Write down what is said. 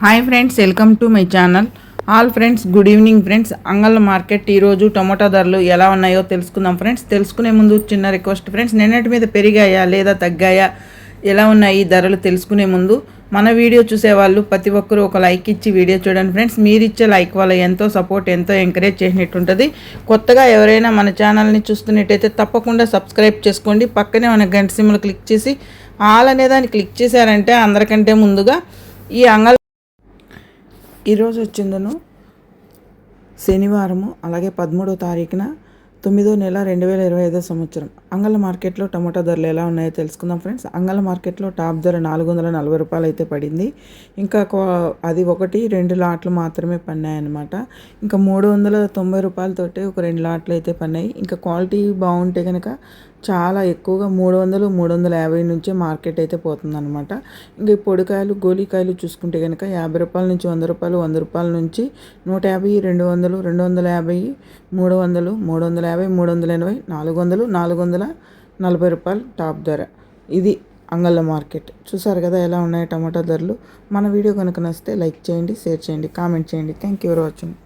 Hi friends welcome to my channel. All friends good evening friends. Angallu market ఈరోజు tomato ధరలు ఎలా ఉన్నాయో తెలుసుకుందాం ఫ్రెండ్స్. తెలుసుకునే ముందు చిన్న రిక్వెస్ట్ ఫ్రెండ్స్ నిన్నటి మీద పెరిగాయా లేదా తగ్గాయా ఎలా ఉన్నాయి ఈ ధరలు తెలుసుకునే ముందు. మన వీడియో చూసేవాళ్ళు ప్రతి ఒక్కరూ ఒక లైక్ ఇచ్చి వీడియో చూడండి ఫ్రెండ్స్. మీరు ఇచ్చే లైక్ వల్ల ఎంతో సపోర్ట్ ఎంతో ఎంకరేజ్ చేసినట్టుంటుంది. కొత్తగా ఎవరైనా మన ఛానల్ని చూస్తున్నట్టయితే తప్పకుండా సబ్స్క్రైబ్ చేసుకోండి. పక్కనే మన గంట సిమ్లు క్లిక్ చేసి ఆల్ అనే దాన్ని క్లిక్ చేశారంటే అందరికంటే ముందుగా ఈ అంగళ ఈరోజు వచ్చిందను శనివారము అలాగే పదమూడో తారీఖున తొమ్మిదో నెల రెండు వేల ఇరవై ఐదో సంవత్సరం. అంగళ మార్కెట్లో టమాటా ధరలు ఎలా ఉన్నాయో తెలుసుకుందాం ఫ్రెండ్స్. అంగళ మార్కెట్లో టాప్ ధర నాలుగు వందల నలభై రూపాయలు అయితే పడింది. ఇంకా క్వా- అది ఒకటి రెండు లాట్లు మాత్రమే పన్నాయన్నమాట. ఇంకా మూడు వందల తొంభై రూపాయలతోటి ఒక రెండు లాట్లు అయితే పన్నాయి. ఇంకా క్వాలిటీ బాగుంటే కనుక చాలా ఎక్కువగా మూడు వందలు మూడు వందల యాభై నుంచే మార్కెట్ అయితే పోతుందన్నమాట. ఇంకా ఈ పొడికాయలు గోలికాయలు చూసుకుంటే కనుక యాభై రూపాయల నుంచి వంద రూపాయలు వంద రూపాయల నుంచి నూట యాభై రెండు వందలు రెండు వందల యాభై మూడు వందలు మూడు వందల యాభై మూడు వందల ఎనభై నాలుగు వందలు నాలుగు వందల నలభై రూపాయలు టాప్ ధర. ఇది అంగళ్ళ మార్కెట్. చూసారు కదా ఎలా ఉన్నాయి టమాటా ధరలు? మన వీడియో కనుక నచ్చితే లైక్ చేయండి షేర్ చేయండి కామెంట్ చేయండి. Thank you for watching